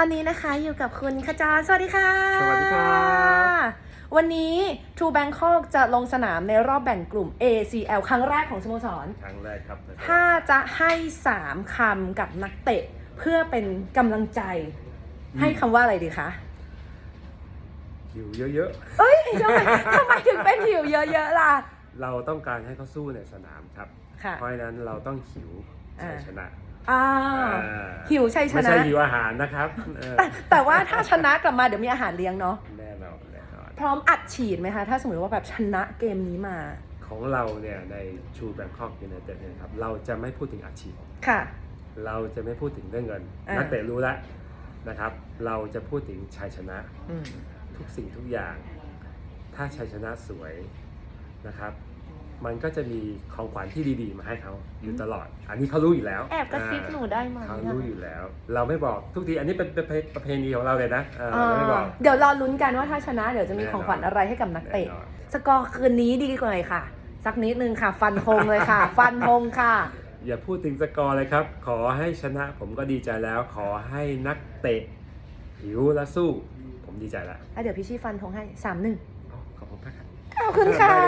ตอนนี้นะคะอยู่กับคุณขจรสวัสดีค่ะ สวัสดีครับวันนี้ True Bangkok จะลงสนามในรอบแบ่งกลุ่ม ACL ครั้งแรกของสโมสร ครั้งแรกครับถ้าจะให้ 3คำกับนักเตะเพื่อเป็นกำลังใจ ให้คำว่าอะไรดีคะหิวเยอะเอ้ยทำไมทำไมถึงเป็นหิวเยอะๆล่ะๆเราต้องการให้เขาสู้ในสนามครับค่ะเพราะฉะนั้นเราต้องหิวอ่าชัยชนะ อ่าอ่าหิวชัยชไม่นะ ใช่หิวอาหารนะครับเออแต่แต่ว่าถ้าชนะกลับมาเดี๋ยวมีอาหารเลี้ยงเนาะแน่นอนแน่นอน พร้อมอัดฉีดไหมคะ ถ้าสมมติว่าแบบชนะเกมนี้มาของเราเนี่ยในชูแบงคอกยูไนเต็ดเนี่ยครับเราจะไม่พูดถึงอาชีพ ค่ะ เราจะไม่พูดถึงเรื่องเงิน อ่านั นักเตะรู้แล้วนะครับ เราจะพูดถึงชัยชนะอืมทุกสิ่งทุกอย่าง ถ้าชัยชนะสวยนะครับ มันก็จะมีของขวัญที่ดีๆ มาให้เขาอยู่ตลอด อันนี้เขารู้อยู่แล้วแอบกระซิบหนูได้ไหมเขารู้อยู่แล้ว เราไม่บอกทุกทีอันนี้เป็นประเพประเพณีของเราเลยนะเอออ่าเราไม่บอกเดี๋ยวรอลุ้นกันว่าถ้าชนะเดี๋ยวจะมีแน่นอนของขวัญอะไรให้กับนักเตะแน่นอนสกอร์คืนนี้ดีกว่าเลยค่ะ สักนิดนึงค่ะ ฟันธงเลยค่ะ ฟันธงค่ะ อย่าพูดถึงสกอร์เลยครับ ขอให้ชนะผมก็ดีใจแล้ว ขอให้นักเตะหิวและสู้ ผมดีใจแล้วแล้วเดี๋ยวพี่ชี่ฟันธงให้สามหนึ่งอ๋อขอบคุณมากครับขอบคุณค่ะได้เลยครับ